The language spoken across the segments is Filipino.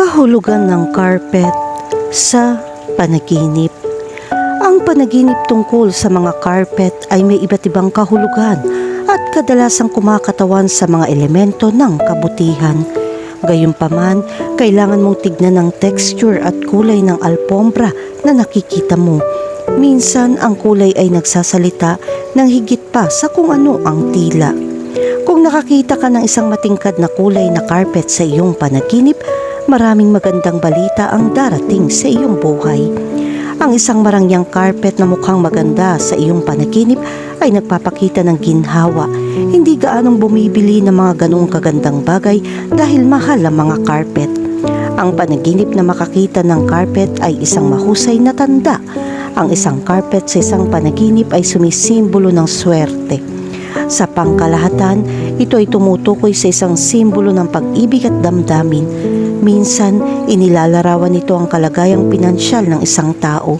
Kahulugan ng carpet sa panaginip. Ang panaginip tungkol sa mga carpet ay may iba't ibang kahulugan at kadalasang kumakatawan sa mga elemento ng kabutihan. Gayunpaman, kailangan mong tignan ang texture at kulay ng alpombra na nakikita mo. Minsan, ang kulay ay nagsasalita ng higit pa sa kung ano ang tila. Kung nakakita ka ng isang matingkad na kulay na carpet sa iyong panaginip, maraming magandang balita ang darating sa iyong buhay. Ang isang marangyang carpet na mukhang maganda sa iyong panaginip ay nagpapakita ng ginhawa. Hindi gaanong bumibili ng mga ganoong kagandang bagay dahil mahal ang mga carpet. Ang panaginip na makakita ng carpet ay isang mahusay na tanda. Ang isang carpet sa isang panaginip ay sumisimbolo ng swerte. Sa pangkalahatan, ito ay tumutukoy sa isang simbolo ng pag-ibig at damdamin. Minsan, inilalarawan nito ang kalagayang pinansyal ng isang tao.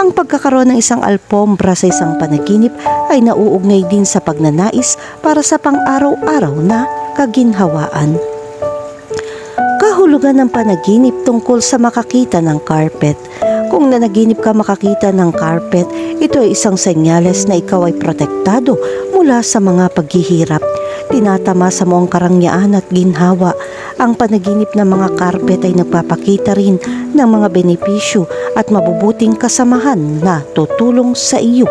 Ang pagkakaroon ng isang alpombra sa isang panaginip ay nauugnay din sa pagnanais para sa pang-araw-araw na kaginhawaan. Kahulugan ng panaginip tungkol sa makakita ng carpet. Kung nanaginip ka makakita ng carpet, ito ay isang senyales na ikaw ay protektado mula sa mga paghihirap. Tinatamasa mo ang karangyaan at ginhawa. Ang panaginip ng mga carpet ay nagpapakita rin ng mga benepisyo at mabubuting kasamahan na tutulong sa iyo.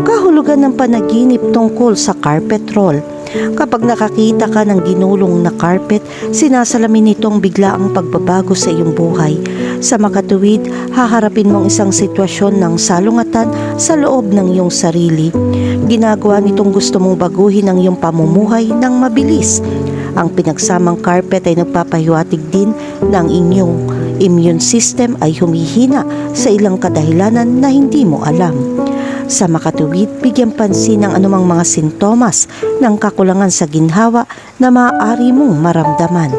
Kahulugan ng panaginip tungkol sa carpet roll. Kapag nakakita ka ng ginulong na carpet, sinasalamin nitong bigla ang pagbabago sa iyong buhay. Sa makatuwid, haharapin mong isang sitwasyon ng salungatan sa loob ng iyong sarili. Ginagawa nitong gusto mong baguhin ang iyong pamumuhay ng mabilis. Ang pinagsamang carpet ay nagpapahiwatig din ng inyong immune system ay humihina sa ilang kadahilanan na hindi mo alam. Sa makatuwid, bigyan pansin ang anumang mga sintomas ng kakulangan sa ginhawa na maaari mong maramdaman.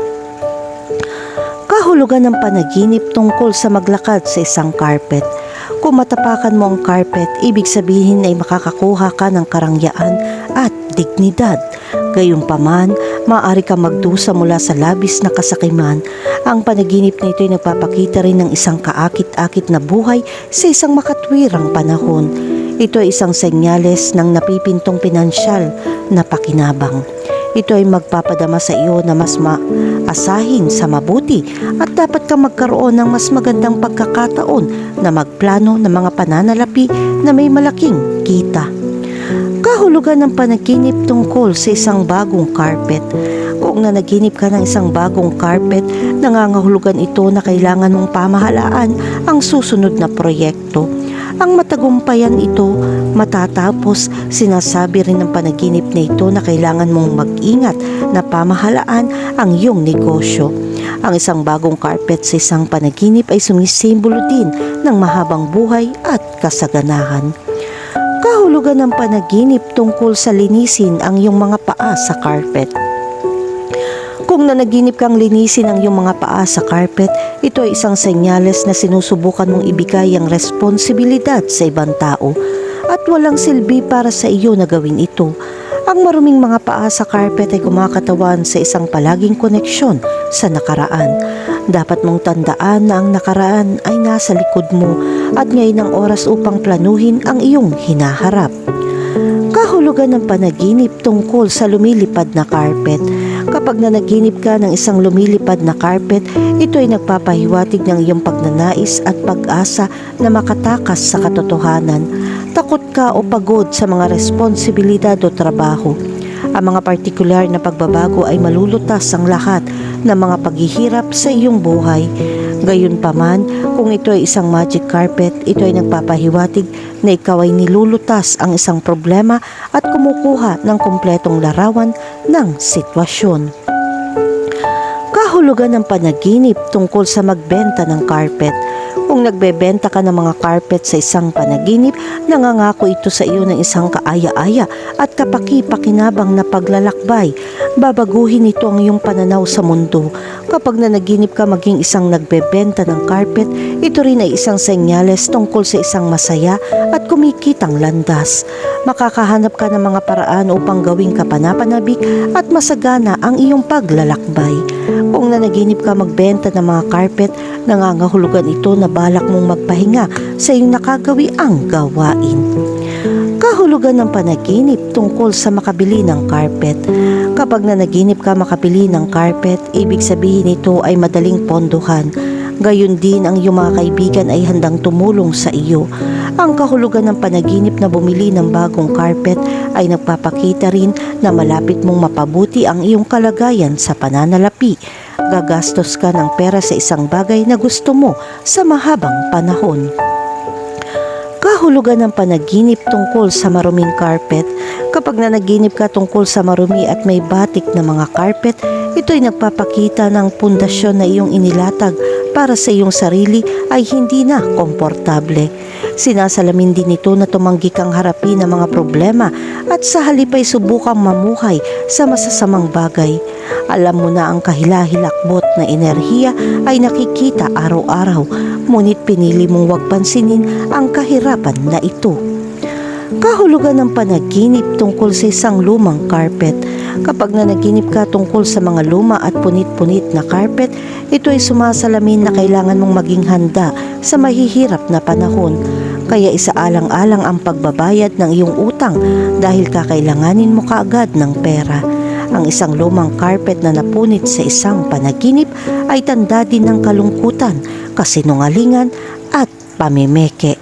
Kahulugan ng panaginip tungkol sa maglakad sa isang carpet. Kung matapakan mo ang carpet, ibig sabihin ay makakakuha ka ng karangyaan at dignidad. Gayunpaman, maaari ka magdusa mula sa labis na kasakiman. Ang panaginip na ito ay nagpapakita rin ng isang kaakit-akit na buhay sa isang makatwirang panahon. Ito ay isang senyales ng napipintong pinansyal na pakinabang. Ito ay magpapadama sa iyo na mas maasahin sa mabuti at dapat kang magkaroon ng mas magandang pagkakataon na magplano ng mga pananalapi na may malaking kita. Kahulugan ng panaginip tungkol sa isang bagong carpet. Kung nanaginip ka ng isang bagong carpet, nangangahulugan ito na kailangan mong pamahalaan ang susunod na proyekto. Ang matagumpayan ito matatapos sinasabi rin ng panaginip na ito na kailangan mong mag-ingat na pamahalaan ang iyong negosyo. Ang isang bagong carpet sa isang panaginip ay sumisimbolo din ng mahabang buhay at kasaganahan. Kahulugan ng panaginip tungkol sa linisin ang iyong mga paa sa carpet. Kung nanaginip kang linisin ang iyong mga paa sa carpet, ito ay isang senyales na sinusubukan mong ibigay ang responsibilidad sa ibang tao at walang silbi para sa iyo na gawin ito. Ang maruming mga paa sa carpet ay kumakatawan sa isang palaging koneksyon sa nakaraan. Dapat mong tandaan na ang nakaraan ay nasa likod mo at ngayon ang oras upang planuhin ang iyong hinaharap. Kahulugan ng panaginip tungkol sa lumilipad na carpet. Kapag nanaginip ka ng isang lumilipad na carpet, ito ay nagpapahiwatig ng iyong pagnanais at pag-asa na makatakas sa katotohanan. Takot ka o pagod sa mga responsibilidad o trabaho. Ang mga partikular na pagbabago ay malulutas ang lahat ng mga paghihirap sa iyong buhay. Gayunpaman, kung ito ay isang magic carpet, ito ay nagpapahiwatig na ikaw ay nilulutas ang isang problema at kumukuha ng kumpletong larawan ng sitwasyon. Kahulugan ng panaginip tungkol sa magbenta ng carpet. Kung nagbebenta ka ng mga carpet sa isang panaginip, nangangako ito sa iyo ng isang kaaya-aya at kapaki-pakinabang na paglalakbay. Babaguhin ito ang iyong pananaw sa mundo. Kapag nanaginip ka maging isang nagbebenta ng carpet, ito rin ay isang senyales tungkol sa isang masaya at kumikitang landas. Makakahanap ka ng mga paraan upang gawing kapanapanabik at masagana ang iyong paglalakbay. Kung nanaginip ka magbenta ng mga carpet, nangangahulugan ito na balak mong magpahinga sa iyong nakagawi ang gawain. Kahulugan ng panaginip tungkol sa makabili ng carpet. Kapag nanaginip ka makabili ng carpet, ibig sabihin ito ay madaling pondohan. Gayon din ang iyong mga kaibigan ay handang tumulong sa iyo. Ang kahulugan ng panaginip na bumili ng bagong carpet ay nagpapakita rin na malapit mong mapabuti ang iyong kalagayan sa pananalapi. Gagastos ka ng pera sa isang bagay na gusto mo sa mahabang panahon. Kahulugan ng panaginip tungkol sa maruming carpet. Kapag nanaginip ka tungkol sa marumi at may batik na mga carpet, ito ay nagpapakita ng pundasyon na iyong inilatag para sa iyong sarili ay hindi na komportable. Sinasalamin din ito na tumanggi kang harapin ang mga problema at sa halip ay subukang mamuhay sa masasamang bagay. Alam mo na ang kahilahilakbot na enerhiya ay nakikita araw-araw, ngunit pinili mong wag pansinin ang kahirapan na ito. Kahulugan ng panaginip tungkol sa isang lumang carpet. Kapag nanaginip ka tungkol sa mga luma at punit-punit na carpet, ito ay sumasalamin na kailangan mong maging handa sa mahihirap na panahon. Kaya isaalang-alang ang pagbabayad ng iyong utang dahil kakailanganin mo kaagad ng pera. Ang isang lumang carpet na napunit sa isang panaginip ay tanda din ng kalungkutan, kasinungalingan at pamimeke.